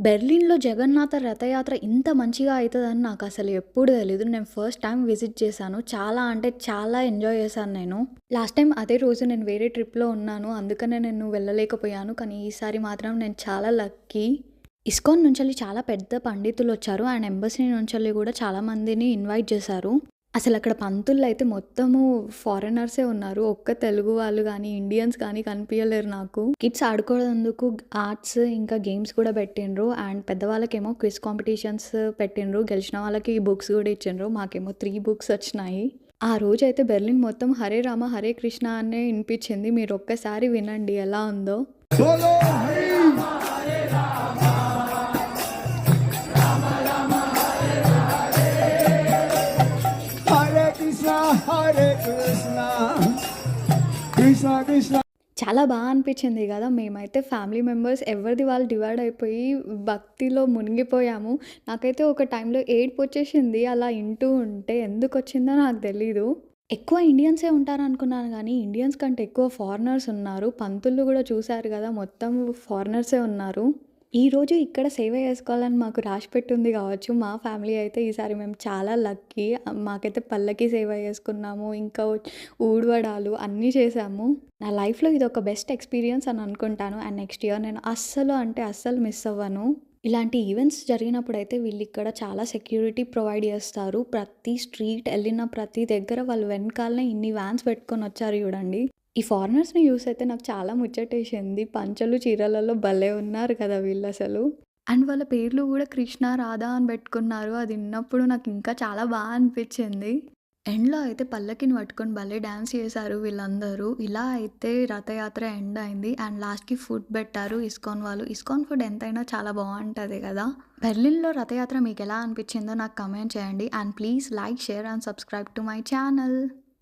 బెర్లిన్‌లో జగన్నాథ రథయాత్ర ఇంత మంచిగా అవుతుందని నాకు అసలు ఎప్పుడు తెలియదు నేను ఫస్ట్ టైం విజిట్ చేశాను. చాలా అంటే చాలా ఎంజాయ్ చేశాను నేను. లాస్ట్ టైం అదే రోజు నేను వేరే ట్రిప్‌లో ఉన్నాను. అందుకనే నేను వెళ్ళలేకపోయాను. కానీ ఈసారి మాత్రం నేను చాలా లక్కీ. ఇస్కాన్ నుంచి చాలా పెద్ద పండితులు వచ్చారు అండ్ ఎంబసీ నుంచి కూడా చాలా మందిని ఇన్వైట్ చేశారు. అసలు అక్కడ పంతులు అయితే మొత్తము ఫారినర్సే ఉన్నారు. ఒక్క తెలుగు వాళ్ళు కానీ ఇండియన్స్ కానీ కనిపించలేరు నాకు. కిడ్స్ ఆడుకోవడందుకు ఆర్ట్స్ ఇంకా గేమ్స్ కూడా పెట్టిండ్రు. అండ్ పెద్దవాళ్ళకేమో క్విజ్ కాంపిటీషన్స్ పెట్టిండ్రు. గెలిచిన వాళ్ళకి బుక్స్ కూడా ఇచ్చిండ్రు. మాకేమో త్రీ బుక్స్ వచ్చినాయి. ఆ రోజైతే బెర్లిన్ మొత్తం హరే రామ హరే కృష్ణ అనే వినిపించింది మీరు ఒక్కసారి వినండి ఎలా ఉందో. హరే చాలా బాగా అనిపించింది కదా మేమైతే ఫ్యామిలీ మెంబర్స్ ఎవరిది వాళ్ళు డివైడ్ అయిపోయి భక్తిలో మునిగిపోయాము. నాకైతే ఒక టైంలో ఏడ్పు వచ్చేసింది అలా ఇంటూ ఉంటే. ఎందుకొచ్చిందో నాకు తెలీదు. ఎక్కువ ఇండియన్సే ఉంటారనుకున్నాను కానీ ఇండియన్స్ కంటే ఎక్కువ ఫారినర్స్ ఉన్నారు. పంతులు కూడా చూశారు కదా మొత్తం ఫారినర్సే ఉన్నారు. ఈరోజు ఇక్కడ సేవ చేసుకోవాలని మాకు రాసిపెట్టుంది కావచ్చు మా ఫ్యామిలీ అయితే ఈసారి మేము చాలా లక్కీ. మాకైతే పల్లకి సేవ చేసుకున్నాము. ఇంకా ఊడవడాలు అన్నీ చేసాము నా లైఫ్‌లో ఇది ఒక బెస్ట్ ఎక్స్‌పీరియన్స్ అని అనుకుంటాను. అండ్ నెక్స్ట్ ఇయర్ నేను అస్సలు అంటే అస్సలు మిస్ అవ్వను. ఇలాంటి ఈవెంట్స్ జరిగినప్పుడు అయితే వీళ్ళు ఇక్కడ చాలా సెక్యూరిటీ ప్రొవైడ్ చేస్తారు. ప్రతి స్ట్రీట్ వెళ్ళిన ప్రతి దగ్గర వాళ్ళు వెనకాలనే ఇన్ని వ్యాన్స్ పెట్టుకొని వచ్చారు చూడండి. ఈ ఫారినర్స్‌ని చూసైతే నాకు చాలా ముచ్చటేసింది. పంచలు, చీరలలో భలే ఉన్నారు కదా వీళ్ళు అసలు అండ్ వాళ్ళ పేర్లు కూడా కృష్ణ, రాధా అని పెట్టుకున్నారు. అది విన్నప్పుడు నాకు ఇంకా చాలా బాగా అనిపించింది ఎండ్‌లో అయితే పల్లకిని పట్టుకొని భలే డ్యాన్స్ చేశారు వీళ్ళందరూ. ఇలా అయితే రథయాత్ర ఎండ్ అయింది. అండ్ లాస్ట్‌కి ఫుడ్ పెట్టారు ఇస్కాన్ వాళ్ళు. ఇస్కాన్ ఫుడ్ ఎంతైనా చాలా బాగుంటుంది కదా బెర్లిన్‌లో రథయాత్ర మీకు ఎలా అనిపించిందో నాకు కమెంట్ చేయండి. And please like, share and subscribe to my channel.